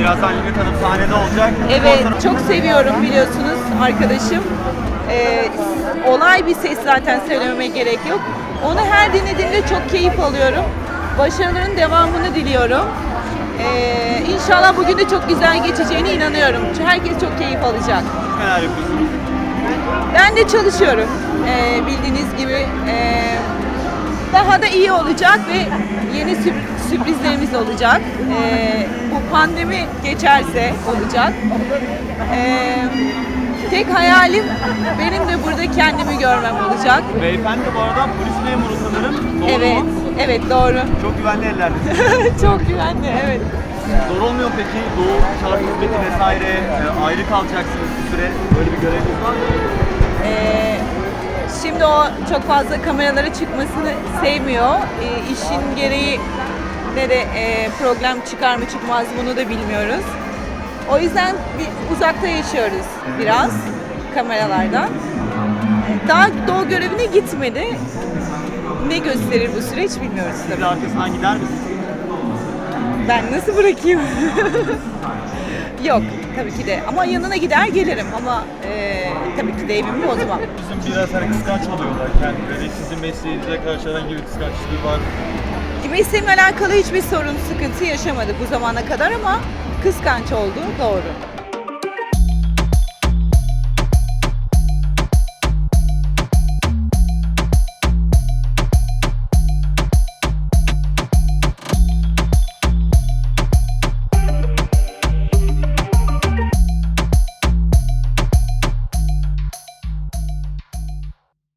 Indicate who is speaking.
Speaker 1: Birazdan Ümit Hanım sahnede olacak.
Speaker 2: Evet,
Speaker 1: Fotoğraf-
Speaker 2: çok seviyorum biliyorsunuz arkadaşım. Ee, olay bir ses zaten söylememe gerek yok. Onu her dinlediğimde çok keyif alıyorum. Başarıların devamını diliyorum. Ee, inşallah bugün de çok güzel geçeceğine inanıyorum. Herkes çok keyif alacak.
Speaker 1: Neler yapıyorsunuz?
Speaker 2: Ben de çalışıyorum. Ee, bildiğiniz gibi ee, daha da iyi olacak ve yeni sürp- sürprizlerimiz olacak. Ee, bu pandemi geçerse olacak. Ee, tek hayalim benim de burada kendimi görmem olacak.
Speaker 1: Beyefendi bu arada polis memuru sanırım. Doğru
Speaker 2: evet,
Speaker 1: mu?
Speaker 2: evet doğru.
Speaker 1: Çok güvenli ellerde.
Speaker 2: Çok güvenli, evet.
Speaker 1: Zor olmuyor mu peki doğu çağrı hizmeti vesaire e, ayrı kalacaksınız bir süre böyle bir göreviniz var mı?
Speaker 2: Ee, şimdi o çok fazla kameralara çıkmasını sevmiyor. Ee, işin gereği ne de e, problem çıkar mı çıkmaz bunu da bilmiyoruz. O yüzden bir uzakta yaşıyoruz biraz kameralardan. Ee, Daha doğu görevine gitmedi. Ne gösterir bu süreç bilmiyoruz tabii.
Speaker 1: de arkasından gider misiniz?
Speaker 2: Ben nasıl bırakayım? Yok tabii ki de ama yanına gider gelirim ama e, tabii ki de evimi bozmam.
Speaker 3: Bizim biraz hani kıskanç oluyorlar kendileri. Sizin mesleğinize karşı herhangi bir kıskançlığı var mı?
Speaker 2: Mesleğimle alakalı hiçbir sorun, sıkıntı yaşamadık bu zamana kadar ama kıskanç olduğu doğru.